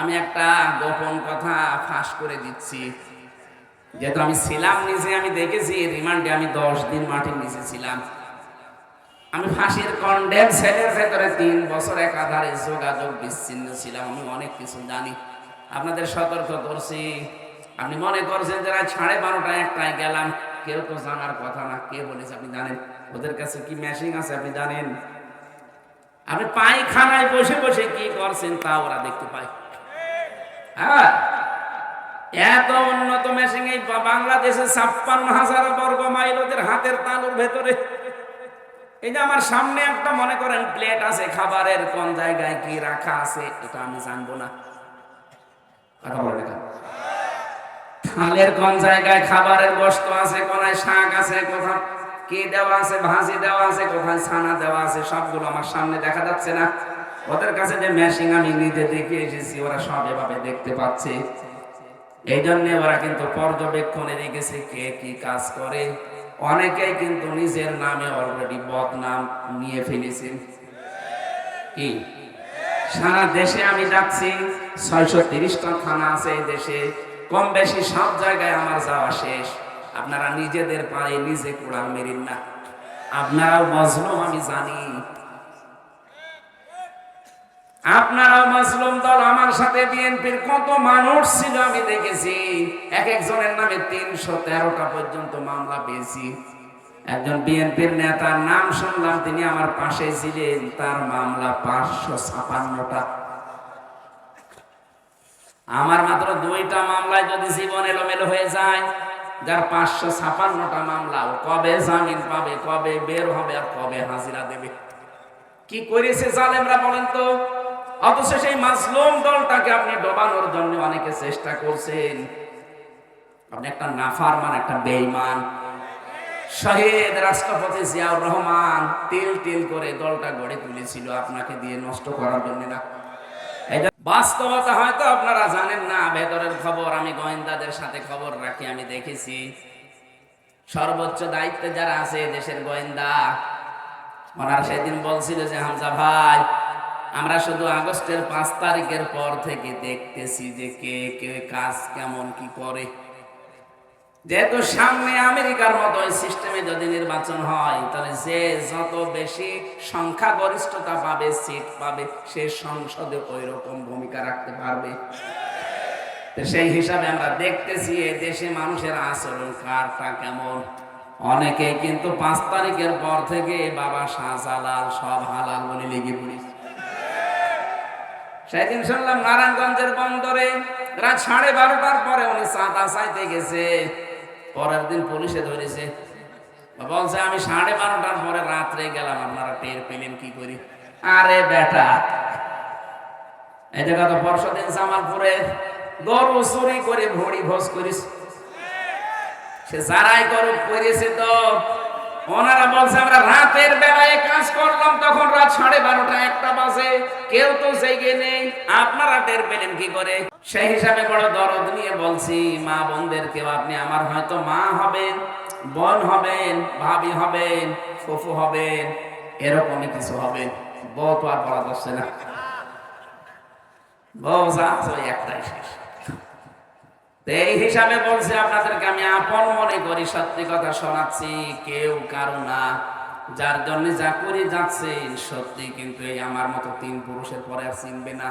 আমি একটা গোপন কথা ফাঁস করে দিচ্ছি। যেহেতু আমি ছিলাম নিজে, আমি দেখেছি রিমান্ডে আমি দশ দিন মাটির নিচে ছিলাম। আমি ফাঁসির কন্ডেম সেলের ভেতরে তিন বছর একাধারে যোগাযোগ বিচ্ছিন্ন ছিলাম, আমি অনেক কিছু জানি। আপনাদের সতর্ক করছি। আপনি মনে করছেন যে রাত সাড়ে বারোটা একটায় গেলাম, কেউ তো জানার কথা না, কে বলেছে আপনি জানেন? ওদের কাছে কি মেশিন আছে আপনি জানেন? আপনি পায়খানায় বসে বসে কি করছেন তা ওরা দেখতে পায়। হ্যাঁ? এত উন্নত মেশিন এই বাংলাদেশে ছাপ্পান্ন হাজার বর্গ মাইল ওদের হাতের তালুর ভেতরে। এই যে আমার সামনে একটা মনে করেন প্লেট আছে, খাবারের কোন জায়গায় কি রাখা আছে, এটা আমি জানব না। থালের কোন? জায়গায় খাবারের বস্তু আছে, কোনায় শাক আছে কোথাও কি দেওয়া আছে, ভাজি দেওয়া আছে, কোথায় ছানা দেওয়া আছে, সবগুলো আমার সামনে দেখা যাচ্ছে না। ওদের কাছে যে মেশিন আমি নিজে দেখে এসেছি, ওরা সব এভাবে দেখতে পাচ্ছে। এই জন্য ওরা কিন্তু পর্যবেক্ষণে রেখেছে কে কি কাজ করে। অনেকেই কিন্তু নিজের নামে অলরেডি বদনাম নিয়ে ফেলেছেন কি? সারা দেশে আমি যাচ্ছি, ছয়শো তিরিশটা থানা আছে এই দেশে। কম বেশি সব জায়গায় আমার যাওয়া শেষ। আপনারা নিজেদের পায়ে নিজে কোড়াল মেরিন না। আপনারাও মজলুম, আমি জানি। আপনারাও মাসলুম দল আমার সাথে বিএনপির কত মানুষ ছিল আমি দেখেছি। এক একজনের নামে তিনশো তেরোটা পর্যন্ত মামলা পেয়েছি। একজন বিএনপির নেতার নাম শুনলাম, তিনি আমার পাশে ছিলেন, তার মামলা পাঁচশো ছাপান্নটা। আমার মাত্র দুইটা মামলায় যদি জীবন এলোমেলো হয়ে যায়, যার পাঁচশো ছাপান্নটা মামলা কবে জামিন পাবে, কবে বের হবে আর কবে হাজিরা দেবে? কি করেছে জালেমরা বলেন তো? অথচ সেই মাসলুম দলটাকে আপনি ডোবানোর জন্য অনেকে চেষ্টা করছেন। আপনি একটা নাফারমান, একটা বেঈমান। শহীদ রাষ্ট্রপতি জিয়াউর রহমান তিল তিল করে দলটা গড়ে তুলেছিল। আপনাকে দিয়ে নষ্ট করার জন্য না। এটা বাস্তবতা হয়তো আপনারা জানেন না। ভেতরের খবর, আমি গোয়েন্দাদের সাথে খবর রাখি, আমি দেখেছি। সর্বোচ্চ দায়িত্বে যারা আছে দেশের গোয়েন্দা, ওনারা সেদিন বলছিল যে, হামজা ভাই আমরা শুধু আগস্টের পাঁচ তারিখের পর থেকে দেখতেছি যে কে কে কাজ কেমন কি করে। যেহেতু সামনে আমেরিকার মতো সিস্টেমে যদি নির্বাচন হয়, তাহলে যে যত বেশি সংখ্যাগরিষ্ঠতা পাবে, সিট পাবে, সে সংসদে ওই রকম ভূমিকা রাখতে পারবে। সেই হিসাবে আমরা দেখতেছি এ দেশে মানুষের আচরণ, কারটা কেমন। অনেকে কিন্তু পাঁচ তারিখের পর থেকে বাবা শাহজালাল সব হালাল বলে লেগে পড়েছে। সেদিন শুনলাম নারায়ণগঞ্জের বন্দরে রাত সাড়ে বারোটার পরে উনি চাঁদা চাইতে গেছে। পরের দিন পুলিশে ধরেছে। বলছে, আমি সাড়ে বারোটার পরে রাত্রে গেলাম, আপনারা টের পেলেন কি করি? আরে বেটা, এই যে গত পরশু দিন জামালপুরে গরু চুরি করে ভড়ি ভোজ করিস। সে যারাই করুক করেছে তো। ওনারা বলছে, আমরা রাতের বেলায় কাজ করলাম, তখন রাত সাড়ে বারোটা, একটা বাজে। কেউ তো জেগে নেই। আপনারা টের পেলেন কি করে? সেই হিসাবে বড় দরদ নিয়ে বলছি, মা বোনদের কেউ আপনি আমার হয়তো মা হবেন, বোন হবেন, ভাবি হবেন, ফুফু হবেন, এরকমই কিছু হবে বউ তো আর বলা যাচ্ছে না। বউ যা একটাই শেষ। এই হিসাবে বলছি, আপনাদেরকে আমি আপন মনে করি, সত্যি কথা শোনাচ্ছি, কেউ কারও না। যার জন্য যা করে যাচ্ছেন সত্যি কিন্তু এই আমার মতো তিন পুরুষের পরে আর চিনবে না।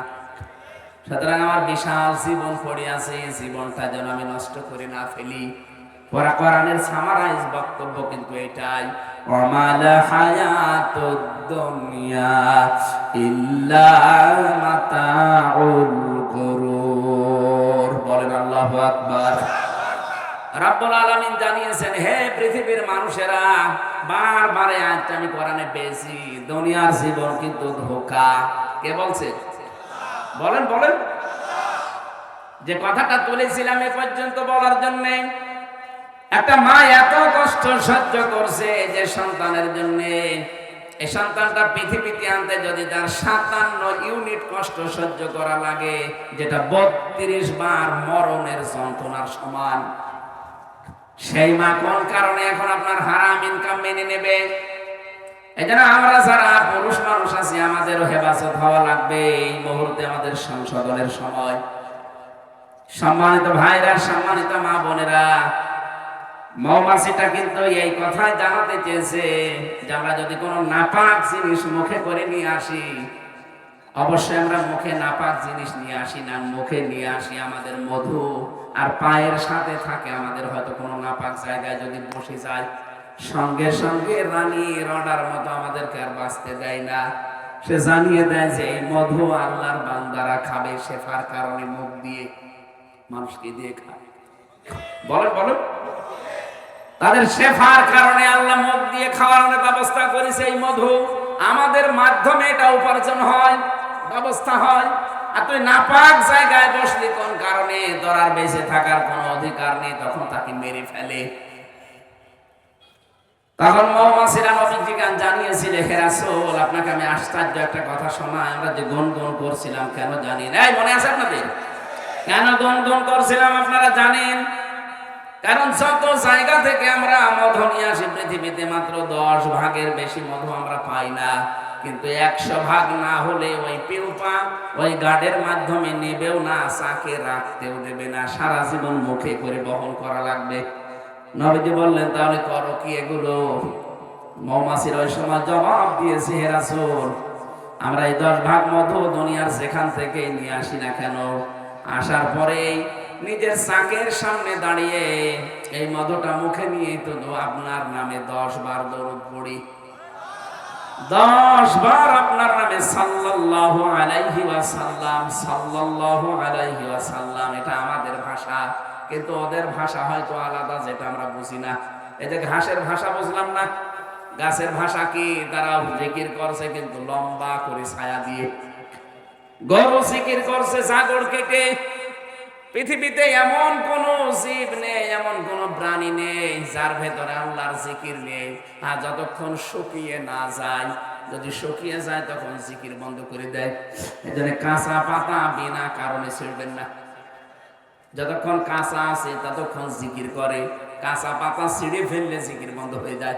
সুতরাং আমার বিশাল জীবন পড়ে আছে জীবনটা যেন আমি নষ্ট করে না ফেলি। পরা কোরআনের সামারাইজ বক্তব্য কিন্তু এটাই ওমাল হায়াতুদ দুনিয়া ইল্লা মাতাউল বলেন আল্লাহু আকবার। রাব্বুল আলামিন জানিয়েছেন, হে পৃথিবীর মানুষেরা, বারবার এই আমি কোরআনে পেয়েছি, দুনিয়ার জীবন কিন্তু ধোকা। কে বলছে? বলেন বলেন। যে কথাটা তুলেছিলাম এ পর্যন্ত বলার জন্য, একটা মা এত কষ্ট সহ্য করছে যে সন্তানের জন্য এই সন্তানটা পৃথিবীতে আনতে যদি তার সাতান্ন ইউনিট কষ্ট সহ্য করা লাগে, যেটা বত্রিশ বার মরণের যন্ত্রণার সমান। সেই মা কোন কারণে এখন আপনার হারাম ইনকাম মেনে নেবে? আমরা যারা পুরুষ মানুষ আছি, আমাদেরও হেফাজত হওয়া লাগবে এই মুহূর্তে আমাদের সংশোধনের সময়। সম্মানিত ভাইরা, সম্মানিত মা বোনেরা মৌমাছিটা কিন্তু এই কথাই জানাতে চেয়েছে যে আমরা যদি কোনো নাপাক জিনিস মুখে করে নিয়ে আসি, অবশ্যই আমরা মুখে নাপাক জিনিস নিয়ে আসি না, মুখে নিয়ে আসি আমাদের মধু আর পায়ের সাথে থাকে আমাদের হয়তো কোনো নাপাক জায়গায় যদি বসে যায়, সঙ্গে সঙ্গে রানী রডার মতো আমাদেরকে আর বাঁচতে দেয় না। সে জানিয়ে দেয় যে এই মধু আল্লাহর বান্দারা খাবে শেফার কারণে মুখ দিয়ে মানুষকে দিয়ে খাবে বলেন বলেন। তাদের শেফার কারণে আল্লাহ মুখ দিয়ে খাওয়ানোর ব্যবস্থা করেছে এই মধু। আমাদের মাধ্যমে এটা উপার্জন হয়, ব্যবস্থা হয়। আর তুই নাপাক জায়গায় বসলি, কোন কারণে? দরার বেঁচে থাকার কোনো অধিকার নেই, তখন তাকে মেরে ফেলে। তখন মৌমাছিরা নবীজি গান জানিয়েছিল, হে রাসূল, আপনাকে আমি আশ্চর্য একটা কথা শোনাই, আমরা যে গুনগুন করছিলাম কেন জানি না? মনে আছে আপনাদের? কেন গুনগুন করছিলাম আপনারা জানেন? কারণ যত জায়গা থেকে আমরা মধু নিয়ে আসি, পৃথিবীতে মাত্র দশ ভাগের বেশি মধু আমরা পাই না। কিন্তু একশো ভাগ না হলে ওই পিউপা ওই গার্ডের মাধ্যমে নেবেও না, চাকে রাখতেও দেবে না। সারা জীবন মুখে করে বহন করা লাগবে। নবীজি বললেন, তাহলে করো কি এগুলো? মৌমাছির ওই সময় জবাব দিয়েছে, হে রাসূল, আমরা এই দশ ভাগ মধু দুনিয়ার যেখান থেকে নিয়ে আসি না কেন? আসার পরেই নিজের চাকের সামনে দাঁড়িয়ে এই মধুটা মুখে নিয়ে তো আপনার নামে দশ বার দরুদ পড়ি। দশ বার আপনার নামে সাল্লাল্লাহু আলাইহি ওয়াসাল্লাম, সাল্লাল্লাহু আলাইহি ওয়াসাল্লাম, এটা আমাদের ভাষা। কিন্তু ওদের ভাষা হয়তো আলাদা, যেটা আমরা বুঝি না। এই যে ঘাসের ভাষা বুঝলাম না? গাছের ভাষা কি? তারা জিকির করছে কিন্তু লম্বা করে ছায়া দিয়ে। গরু জিকির করছে, জাগর কেটে পৃথিবীতে এমন কোন জীব নেই, এমন কোন প্রাণী নেই যার ভেতরে আল্লাহর জিকির নেই। আর যতক্ষণ শুকিয়ে না যায়, যদি শুকিয়ে যায় তখন জিকির বন্ধ করে দেয়। এই কাঁচা পাতা বিনা কারণে ছিড়বেন না। যতক্ষণ কাঁচা আছে ততক্ষণ জিকির করে। কাঁচা পাতা ছিঁড়ে ফেললে জিকির বন্ধ হয়ে যায়।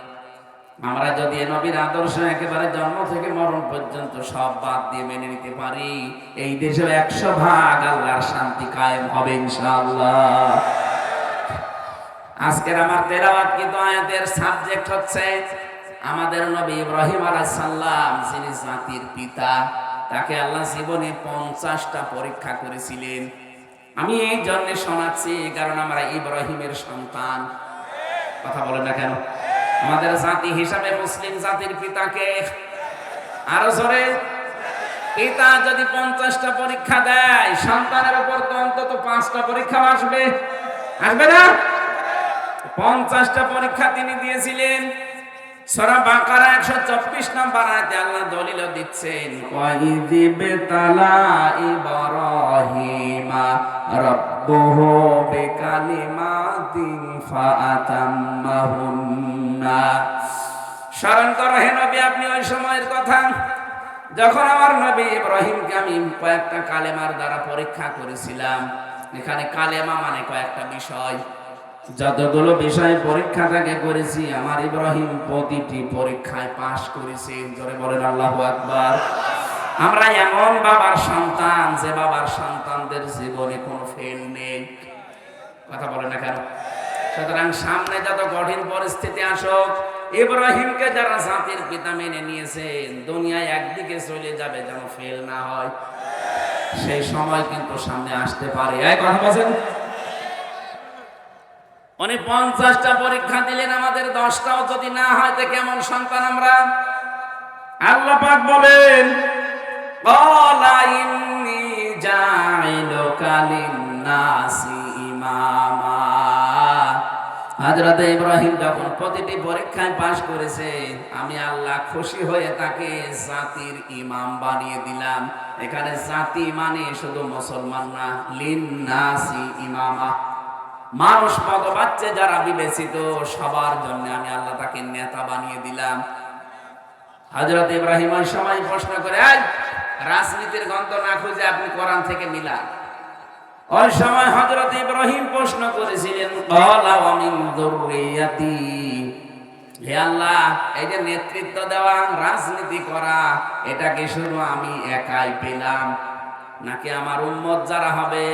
আমরা যদি এ নবীর আদর্শ একেবারে জন্ম থেকে মরণ পর্যন্ত সব বাদ দিয়ে মেনে নিতে পারি, এই দেশে একশো ভাগ আল্লাহর শান্তি কায়েম হবে ইনশাআল্লাহ। আজকের আমার তেলাওয়াত কিন্তু আয়াতের সাবজেক্ট হচ্ছে আমাদের নবী ইব্রাহিম আলাইহিস সালাম যিনি জাতির পিতা, তাকে আল্লাহ জীবনে পঞ্চাশটা পরীক্ষা করেছিলেন। আমি এই জন্য শোনাচ্ছি, কারণ আমরা ইব্রাহিমের সন্তান। কথা বলেন না কেন? আমাদের জাতি হিসাবে মুসলিম জাতির পিতাকে আরও জোরে। পিতা যদি পঞ্চাশটা পরীক্ষা দেয়, সন্তানের উপর তো অন্তত পাঁচটা পরীক্ষা আসবে। আসবে না? পঞ্চাশটা পরীক্ষা তিনি দিয়েছিলেন। সরা বাকারা একশো চব্বিশ নাম্বার আয়তে আল্লাহ দলিল দিচ্ছেন ওয়াইদিবে তালা ইব্রাহিমা রব্বুহু বিকালিমাতিন ফাআতাম্মাহুন্না। স্মরণ করো হে নবী, আপনি ওই সময়ের কথা। যখন আমার নবী ইব্রাহিমকে আমি কয়েকটা কালেমার দ্বারা পরীক্ষা করেছিলাম, এখানে কালেমা মানে কয়েকটা বিষয়। যতগুলো বিষয় পরীক্ষা থেকে করেছি, আমার ইব্রাহিম প্রতিটি পরীক্ষায় পাশ করেছে জোরে বলেন আল্লাহ আকবার। আমরা এমন বাবার সন্তান যে বাবার সন্তানদের জীবনে কোনো ফেল নেই। কথা বলে না কেন? সুতরাং সামনে যত কঠিন পরিস্থিতি আসুক, ইব্রাহিমকে যারা জাতির পিতা মেনে নিয়েছেন একদিকে চলে যাবে যেন ফেল না হয়। সেই সময় কিন্তু সামনে আসতে পারে। কথা বলছেন? উনি পঞ্চাশটা পরীক্ষা দিলেন আমাদের দশটাও যদি না হয়, তো কেমন সন্তান আমরা? আল্লাহ পাক বলেন "ক্বালা ইন্নী জাইলুকা লিন্নাসি ইমামা হজরত ইব্রাহিম যখন প্রতিটি পরীক্ষায় পাশ করেছে আমি আল্লাহ খুশি হয়ে তাকে জাতির ইমাম বানিয়ে দিলাম। এখানে জাতি মানে শুধু মুসলমান না ইমামা। মানুষ যারা বিবেচিত সবার জন্য আমি আল্লাহ তাকে নেতা বানিয়ে দিলাম। হজরত ইব্রাহিম সময় প্রশ্ন করে "এই, রাজনীতির গন্ধ না খুঁজে আপনি কোরআন থেকে মিলান। ওই সময় হজরত ইব্রাহিম প্রশ্ন করেছিলেন। হে আল্লাহ, এই যে নেতৃত্ব দেওয়া, রাজনীতি করা, এটা কি শুধু আমি একাই পেলাম? নাকি আমার উম্মত যারা হবে,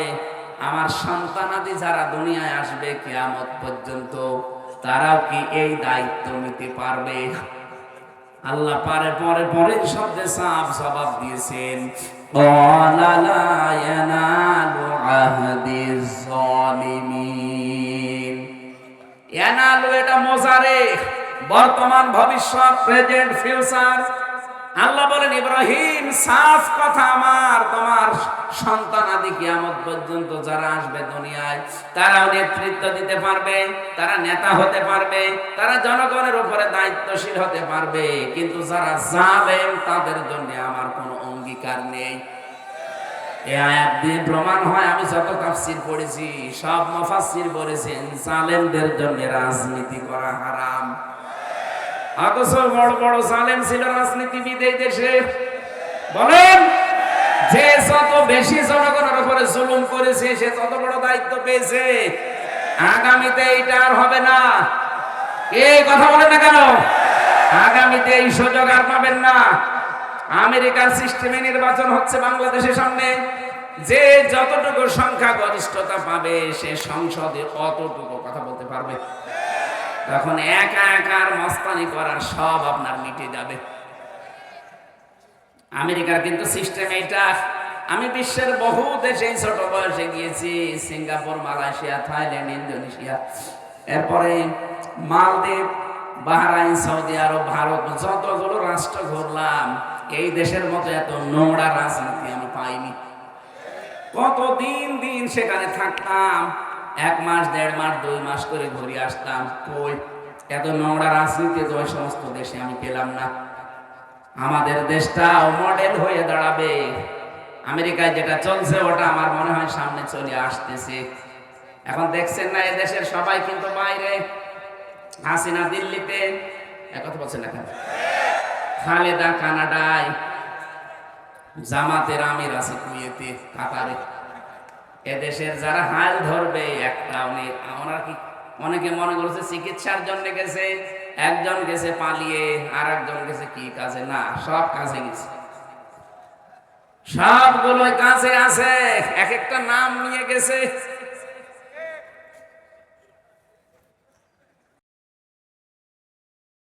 আমার সন্তানাদি যারা দুনিয়ায় আসবে, কিয়ামত পর্যন্ত তারাও কি এই দায়িত্ব নিতে পারবে? আল্লাহ পারে পরে পরে শব্দে সাফ জবাব দিয়েছেন। বর্তমান ভবিষ্যৎ প্রেজেন্ট ফিউচার। আল্লাহ বলেন ইব্রাহিম সাফ কথা আমার তোমার সন্তান আদি কিয়ামত পর্যন্ত যারা আসবে দুনিয়ায়, তারাও নেতৃত্ব দিতে পারবে, তারা নেতা হতে পারবে, তারা জনগণের উপরে দায়িত্বশীল হতে পারবে। কিন্তু যারা জালেম, তাদের জন্য আমার কোনো অঙ্গীকার নেই। প্রমাণ হয়, আমি যত তাফসির পড়েছি, সব বলেছেন জন্য রাজনীতি করা হারাম। অথচ বড় বড় জালেম ছিল রাজনীতিবিদ এই বলেন! যে যত বেশি জনগণের উপরে জুলুম করেছে, সে তত বড় দায়িত্ব পেয়েছে। আগামীতে এইটা আর হবে না। এই কথা বলেন না কেন? আগামীতে এই সুযোগ আর পাবেন না। আমেরিকার সিস্টেমে নির্বাচন হচ্ছে বাংলাদেশের সামনে। যে যতটুকু সংখ্যা গরিষ্ঠতা পাবে, সে সংসদে অতটুকু কথা বলতে পারবে। তখন একা একার মস্তানি করার সব আপনার মিটে যাবে। আমেরিকার কিন্তু সিস্টেম এটা। আমি বিশ্বের বহু দেশে ছোট বয়সে গিয়েছি, সিঙ্গাপুর, মালয়েশিয়া, থাইল্যান্ড, ইন্দোনেশিয়া। এরপরে মালদ্বীপ, বাহরাইন, সৌদি আরব, ভারত, যতগুলো রাষ্ট্র ঘুরলাম, এই দেশের মতো এত নোংরা রাজনীতি আমি পাইনি। কত দিন দিন সেখানে থাকতাম, এক মাস, দেড় মাস, দুই মাস করে ঘুরে আসতাম। কই, এত নোংরা রাজনীতি তো ওই সমস্ত দেশে আমি পেলাম না। আমাদের দেশটাও মডেল হয়ে দাঁড়াবে। আমেরিকায় যেটা চলছে, ওটা আমার মনে হয় সামনে চলে আসতেছে। এখন দেখছেন না দেশের সবাই কিন্তু বাইরে। হাসিনা দিল্লিতে, এক কথা বলছেন না কেন? খালেদা কানাডায়, জামাতের আমির আছে কুয়েতে, কাতারে। এদেশের যারা হাল ধরবে একটা অনেক ওনার কি অনেকে মনে করছে চিকিৎসার জন্য গেছে? একজন গেছে পালিয়ে আর একজন গেছে কি কাজে? না, সব কাজে গেছে। সবগুলো কাছে আছে, এক একটা নাম নিয়ে গেছে।